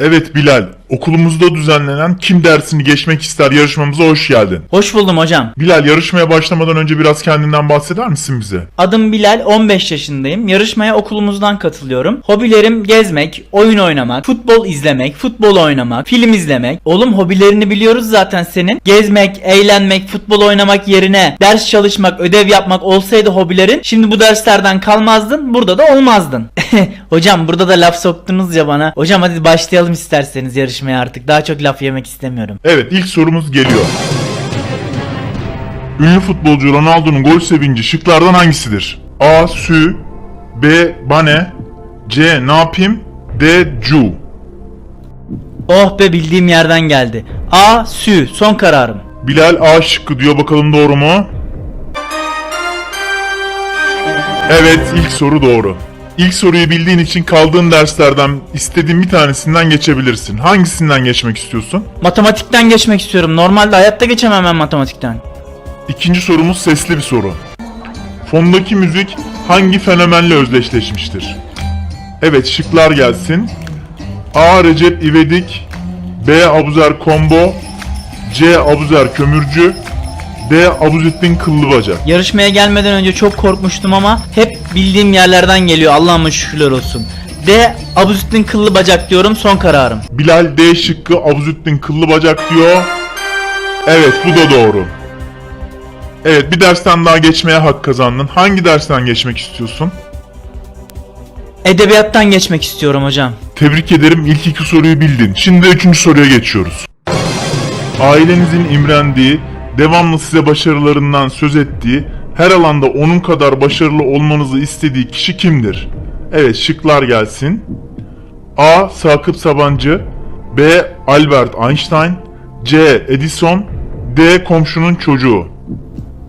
Evet Bilal, okulumuzda düzenlenen Kim dersini geçmek ister yarışmamıza hoş geldin. Hoş buldum hocam. Bilal yarışmaya başlamadan önce biraz kendinden bahseder misin bize? Adım Bilal, 15 yaşındayım. Yarışmaya okulumuzdan katılıyorum. Hobilerim gezmek, oyun oynamak, futbol izlemek, futbol oynamak, film izlemek. Oğlum hobilerini biliyoruz zaten senin. Gezmek, eğlenmek, futbol oynamak yerine ders çalışmak, ödev yapmak olsaydı hobilerin şimdi bu derslerden kalmazdın, burada da olmazdın. hocam burada da laf soktunuz ya bana. Hocam hadi başlayalım isterseniz yarışmaya artık. Daha çok laf yemek istemiyorum. Evet ilk sorumuz geliyor. Ünlü futbolcu Ronaldo'nun gol sevinci şıklardan hangisidir? A. Sü B. Bane C. Ne yapayım? D. Cu Oh be bildiğim yerden geldi. A. Sü. Son kararım. Bilal A şıkkı diyor bakalım doğru mu? Evet ilk soru doğru. İlk soruyu bildiğin için kaldığın derslerden istediğin bir tanesinden geçebilirsin. Hangisinden geçmek istiyorsun? Matematikten geçmek istiyorum. Normalde hayatta geçemem ben matematikten. İkinci sorumuz sesli bir soru. Fondaki müzik hangi fenomenle özdeşleşmiştir? Evet şıklar gelsin. A. Recep İvedik B. Abuzer Combo C. Abuzer Kömürcü D. Abuzettin Kıllıbacak Yarışmaya gelmeden önce çok korkmuştum ama hep bildiğim yerlerden geliyor. Allah'ıma şükürler olsun. D. Abuzittin kıllı bacak diyorum. Son kararım. Bilal D şıkkı Abuzettin Kıllıbacak diyor. Evet bu da doğru. Evet bir dersten daha geçmeye hak kazandın. Hangi dersten geçmek istiyorsun? Edebiyattan geçmek istiyorum hocam. Tebrik ederim ilk iki soruyu bildin. Şimdi üçüncü soruya geçiyoruz. Ailenizin imrendiği, devamlı size başarılarından söz ettiği, her alanda onun kadar başarılı olmanızı istediği kişi kimdir? Evet şıklar gelsin. A. Sakıp Sabancı B. Albert Einstein C. Edison D. Komşunun çocuğu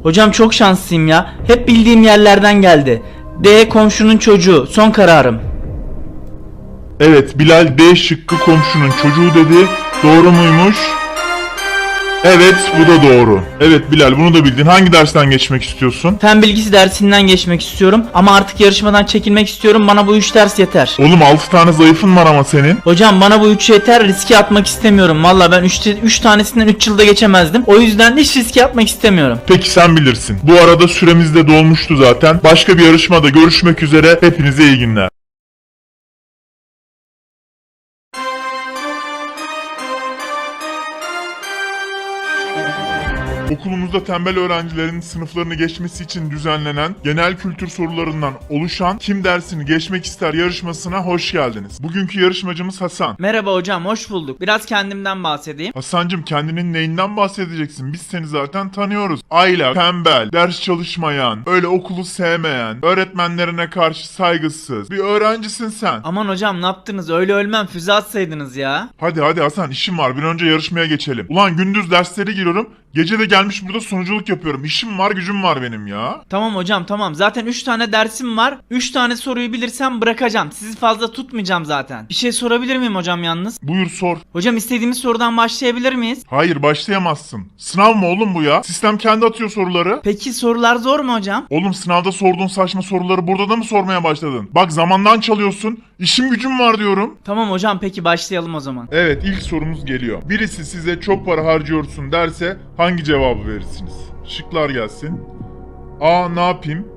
Hocam çok şanslıyım ya. Hep bildiğim yerlerden geldi. D. Komşunun çocuğu. Son kararım. Evet Bilal D şıkkı komşunun çocuğu dedi. Doğru muymuş? Evet bu da doğru. Evet Bilal bunu da bildin. Hangi dersten geçmek istiyorsun? Fen bilgisi dersinden geçmek istiyorum ama artık yarışmadan çekilmek istiyorum. Bana bu 3 ders yeter. Oğlum 6 tane zayıfın var ama senin. Hocam bana bu 3 yeter riske atmak istemiyorum. Valla ben 3 3 tanesinden 3 yılda geçemezdim. O yüzden hiç riske atmak istemiyorum. Peki sen bilirsin. Bu arada süremiz de dolmuştu zaten. Başka bir yarışmada görüşmek üzere. Hepinize iyi günler. Okulumuzda tembel öğrencilerin sınıflarını geçmesi için düzenlenen genel kültür sorularından oluşan Kim dersini geçmek ister yarışmasına hoş geldiniz. Bugünkü yarışmacımız Hasan. Merhaba hocam hoş bulduk. Biraz kendimden bahsedeyim. Hasancım kendinin neyinden bahsedeceksin? Biz seni zaten tanıyoruz. Aylak, tembel, ders çalışmayan, öyle okulu sevmeyen, öğretmenlerine karşı saygısız bir öğrencisin sen. Aman hocam ne yaptınız öyle ölmem füze atsaydınız ya. Hadi hadi Hasan işim var bir an önce yarışmaya geçelim. Ulan gündüz dersleri giriyorum, gece de gelmiş burada sunuculuk yapıyorum. İşim var gücüm var benim ya. Tamam hocam tamam zaten 3 tane dersim var. 3 tane soruyu bilirsem bırakacağım. Sizi fazla tutmayacağım zaten. Bir şey sorabilir miyim hocam yalnız? Buyur sor. Hocam istediğimiz sorudan başlayabilir miyiz? Hayır başlayamazsın. Sınav mı oğlum bu ya? Sistem kendi atıyor soruları. Peki sorular zor mu hocam? Oğlum sınavda sorduğun saçma soruları burada da mı sormaya başladın? Bak zamandan çalıyorsun. İşim gücüm var diyorum. Tamam hocam peki başlayalım o zaman. Evet ilk sorumuz geliyor. Birisi size çok para harcıyorsun derse hangi cevabı verirsiniz? Şıklar gelsin. A. Ne yapayım?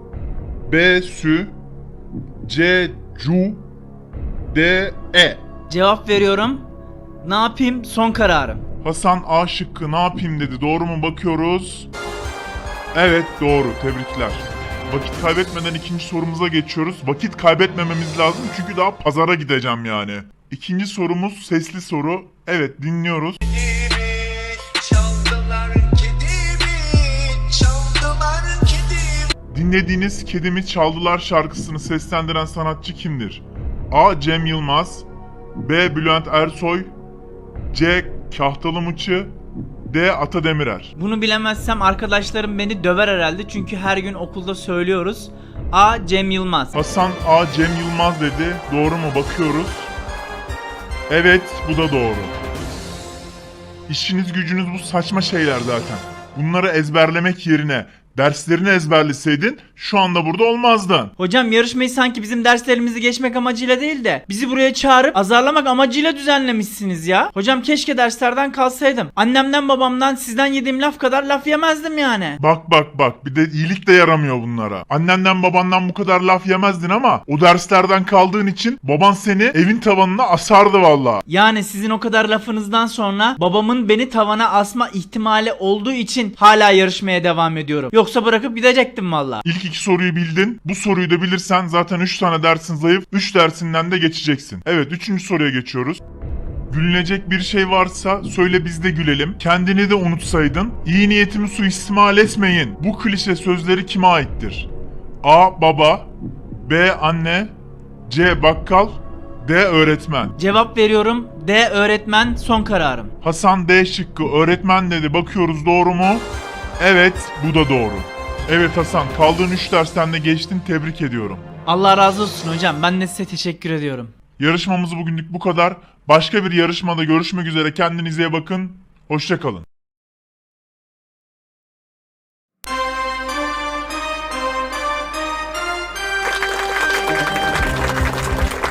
B. Sü C. Cu D. E Cevap veriyorum. Ne yapayım? Son kararım. Hasan A şıkkı ne yapayım dedi. Doğru mu bakıyoruz? Evet doğru. Tebrikler. Vakit kaybetmeden ikinci sorumuza geçiyoruz. Vakit kaybetmememiz lazım çünkü daha pazara gideceğim yani. İkinci sorumuz sesli soru. Evet dinliyoruz. Dinlediğiniz Kedimi Çaldılar şarkısını seslendiren sanatçı kimdir? A. Cem Yılmaz B. Bülent Ersoy C. Kahtalı Mıçı D. Ata Demirer Bunu bilemezsem arkadaşlarım beni döver herhalde çünkü her gün okulda söylüyoruz. A. Cem Yılmaz. Hasan A. Cem Yılmaz dedi. Doğru mu bakıyoruz? Evet bu da doğru. İşiniz gücünüz bu saçma şeyler zaten. Bunları ezberlemek yerine Derslerini ezberleseydin şu anda burada olmazdın. Hocam yarışmayı sanki bizim derslerimizi geçmek amacıyla değil de bizi buraya çağırıp azarlamak amacıyla düzenlemişsiniz ya. Hocam keşke derslerden kalsaydım. Annemden babamdan sizden yediğim laf kadar laf yemezdim yani. Bak bak bak bir de iyilik de yaramıyor bunlara. Annenden babandan bu kadar laf yemezdin ama o derslerden kaldığın için baban seni evin tavanına asardı valla. Yani sizin o kadar lafınızdan sonra babamın beni tavana asma ihtimali olduğu için hala yarışmaya devam ediyorum. Yoksa bırakıp gidecektim valla. İlk iki soruyu bildin. Bu soruyu da bilirsen zaten 3 tane dersin zayıf. 3 dersinden de geçeceksin. Evet 3. soruya geçiyoruz. Gülünecek bir şey varsa söyle biz de gülelim. Kendini de unutsaydın. İyi niyetimi suistimal etmeyin. Bu klişe sözleri kime aittir? A. Baba B. Anne C. Bakkal D. Öğretmen Cevap veriyorum. D öğretmen son kararım. Hasan D şıkkı öğretmen dedi. Bakıyoruz doğru mu? Evet bu da doğru. Evet Hasan kaldığın 3 dersten de geçtin tebrik ediyorum. Allah razı olsun hocam. Ben de size teşekkür ediyorum. Yarışmamız bugünlük bu kadar. Başka bir yarışmada görüşmek üzere. Kendinize iyi bakın. Hoşçakalın.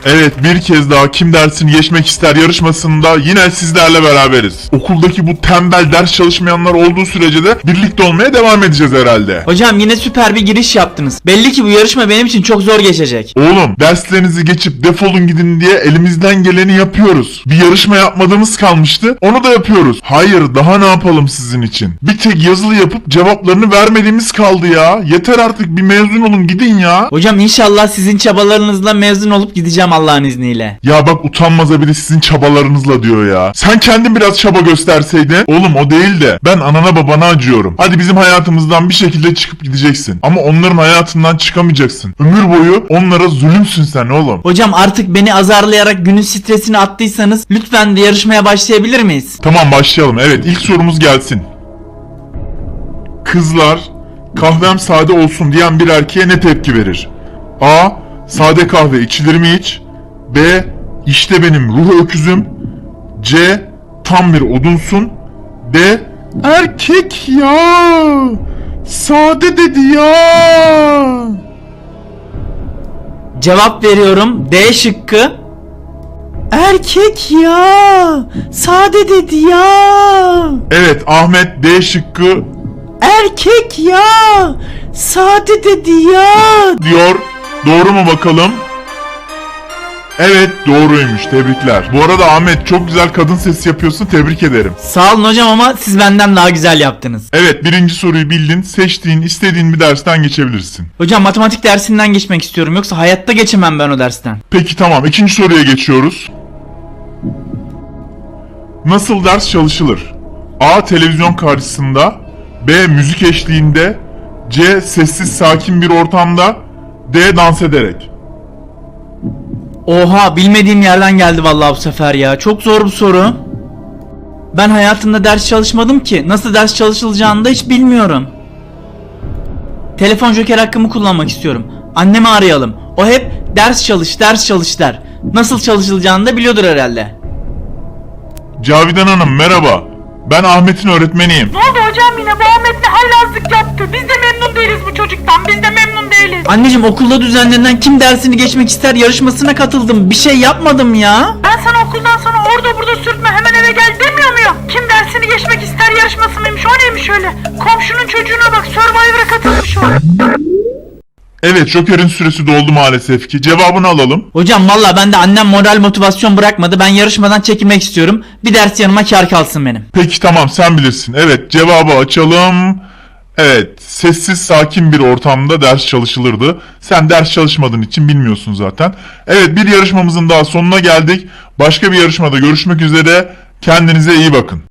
Evet bir kez daha kim dersini geçmek ister yarışmasında yine sizlerle beraberiz. Okuldaki bu tembel ders çalışmayanlar olduğu sürece de birlikte olmaya devam edeceğiz herhalde. Hocam yine süper bir giriş yaptınız. Belli ki bu yarışma benim için çok zor geçecek. Oğlum derslerinizi geçip defolun gidin diye elimizden geleni yapıyoruz. Bir yarışma yapmadığımız kalmıştı onu da yapıyoruz. Hayır daha ne yapalım sizin için? Bir tek yazılı yapıp cevaplarını vermediğimiz kaldı ya. Yeter artık bir mezun olun gidin ya. Hocam inşallah sizin çabalarınızla mezun olup gideceğim Allah'ın izniyle. Ya bak utanmaza bir de sizin çabalarınızla diyor ya. Sen kendin biraz çaba gösterseydin. Oğlum o değil de ben anana babana acıyorum. Hadi bizim hayatımızdan bir şekilde çıkıp gideceksin. Ama onların hayatından çıkamayacaksın. Ömür boyu onlara zulümsün sen oğlum. Hocam artık beni azarlayarak günün stresini attıysanız lütfen de yarışmaya başlayabilir miyiz? Tamam başlayalım. Evet ilk sorumuz gelsin. Kızlar kahvem sade olsun diyen bir erkeğe ne tepki verir? A. Sade kahve içilir mi hiç? B. İşte benim ruh öküzüm. C. Tam bir odunsun. D. Erkek ya. Sade dedi ya. Cevap veriyorum D şıkkı. Erkek ya. Sade dedi ya. Evet Ahmet D şıkkı Erkek ya. Sade dedi ya. diyor. Doğru mu bakalım? Evet doğruymuş tebrikler. Bu arada Ahmet çok güzel kadın sesi yapıyorsun tebrik ederim. Sağ olun hocam ama siz benden daha güzel yaptınız. Evet birinci soruyu bildin seçtiğin istediğin bir dersten geçebilirsin. Hocam matematik dersinden geçmek istiyorum yoksa hayatta geçemem ben o dersten. Peki tamam ikinci soruya geçiyoruz. Nasıl ders çalışılır? A. Televizyon karşısında B. Müzik eşliğinde C. Sessiz sakin bir ortamda D. Dans ederek Oha bilmediğim yerden geldi vallahi bu sefer ya. Çok zor bu soru. Ben hayatımda ders çalışmadım ki. Nasıl ders çalışılacağını da hiç bilmiyorum. Telefon joker hakkımı kullanmak istiyorum. Annemi arayalım. O hep ders çalış, ders çalış der. Nasıl çalışılacağını da biliyordur herhalde. Cavidan Hanım merhaba. Ben Ahmet'in öğretmeniyim. Ne oldu hocam yine bu Ahmet ne haylazlık yaptı. Biz de memnun değiliz bu çocuktan. Biz de memnun değiliz. Anneciğim okulda düzenlenen kim dersini geçmek ister yarışmasına katıldım. Bir şey yapmadım ya. Ben sana okuldan sonra orada burada sürtme hemen eve gel demiyor muyum? Evet Joker'in süresi doldu maalesef ki. Cevabını alalım. Hocam valla ben de annem moral motivasyon bırakmadı. Ben yarışmadan çekilmek istiyorum. Bir ders yanıma kar kalsın benim. Peki tamam sen bilirsin. Evet cevabı açalım. Evet sessiz sakin bir ortamda ders çalışılırdı. Sen ders çalışmadığın için bilmiyorsun zaten. Evet bir yarışmamızın daha sonuna geldik. Başka bir yarışmada görüşmek üzere. Kendinize iyi bakın.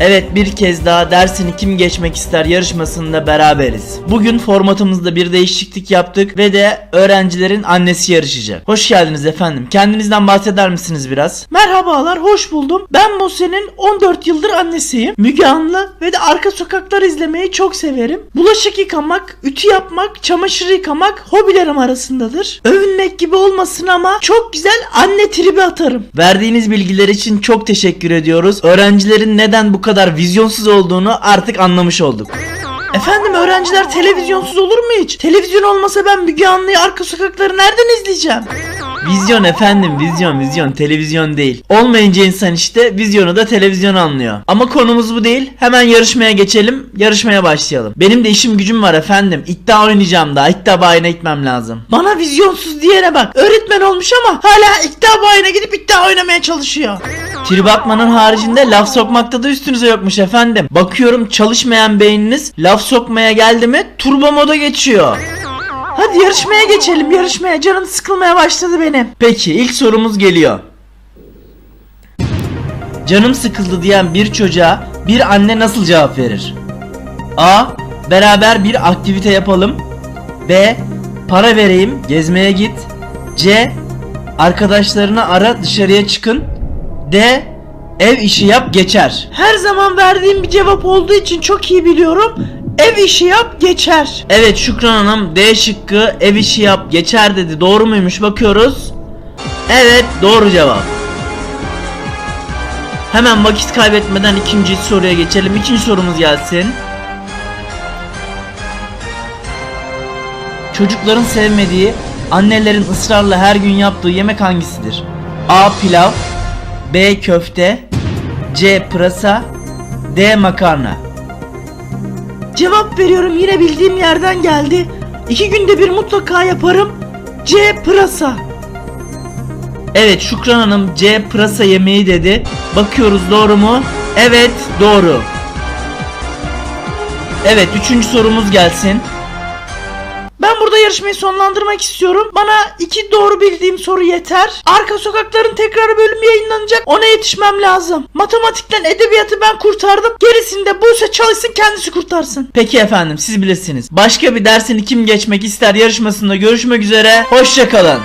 Evet bir kez daha dersini kim geçmek ister yarışmasında beraberiz. Bugün formatımızda bir değişiklik yaptık ve de öğrencilerin annesi yarışacak. Hoş geldiniz efendim. Kendinizden bahseder misiniz biraz? Merhabalar, hoş buldum. Ben Muse'nin 14 yıldır annesiyim. Müge Anlı ve de arka sokaklar izlemeyi çok severim. Bulaşık yıkamak, ütü yapmak, çamaşır yıkamak hobilerim arasındadır. Övünmek gibi olmasın ama çok güzel anne tribi atarım. Verdiğiniz bilgiler için çok teşekkür ediyoruz. Öğrencilerin neden bu kadar vizyonsuz olduğunu artık anlamış olduk. Efendim öğrenciler televizyonsuz olur mu hiç? Televizyon olmasa ben Müge Anlı'yı arka sokakları nereden izleyeceğim? Vizyon efendim vizyon vizyon televizyon değil. Olmayınca insan işte vizyonu da televizyon anlıyor. Ama konumuz bu değil. Hemen yarışmaya geçelim. Yarışmaya başlayalım. Benim de işim gücüm var efendim. İddia oynayacağım daha. İddia bayine gitmem lazım. Bana vizyonsuz diyene bak. Öğretmen olmuş ama hala iddia bayına gidip iddia oynamaya çalışıyor. Trip atmanın haricinde laf sokmakta da üstünüze yokmuş efendim. Bakıyorum çalışmayan beyniniz laf sokmaya geldi mi turbo moda geçiyor. Hadi yarışmaya geçelim yarışmaya. Canım sıkılmaya başladı benim. Peki ilk sorumuz geliyor. Canım sıkıldı diyen bir çocuğa bir anne nasıl cevap verir? A. Beraber bir aktivite yapalım. B. Para vereyim, gezmeye git. C. Arkadaşlarını ara, dışarıya çıkın. D. Ev işi yap, geçer. Her zaman verdiğim bir cevap olduğu için çok iyi biliyorum. Ev işi yap geçer. Evet Şükran Hanım D şıkkı ev işi yap, geçer dedi. Doğru muymuş bakıyoruz. Evet doğru cevap. Hemen vakit kaybetmeden ikinci soruya geçelim. İkinci sorumuz gelsin. Çocukların sevmediği, annelerin ısrarla her gün yaptığı yemek hangisidir? A. Pilav B. Köfte C. Pırasa D. Makarna Cevap veriyorum yine bildiğim yerden geldi. İki günde bir mutlaka yaparım. C pırasa. Evet Şükran Hanım C pırasa yemeği dedi. Bakıyoruz doğru mu? Evet doğru. Evet üçüncü sorumuz gelsin. Yarışmayı sonlandırmak istiyorum. Bana iki doğru bildiğim soru yeter. Arka sokakların tekrar bölümü yayınlanacak. Ona yetişmem lazım. Matematikten edebiyatı ben kurtardım. Gerisini de Buse çalışsın kendisi kurtarsın. Peki efendim siz bilirsiniz. Başka bir dersini kim geçmek ister yarışmasında görüşmek üzere. Hoşçakalın.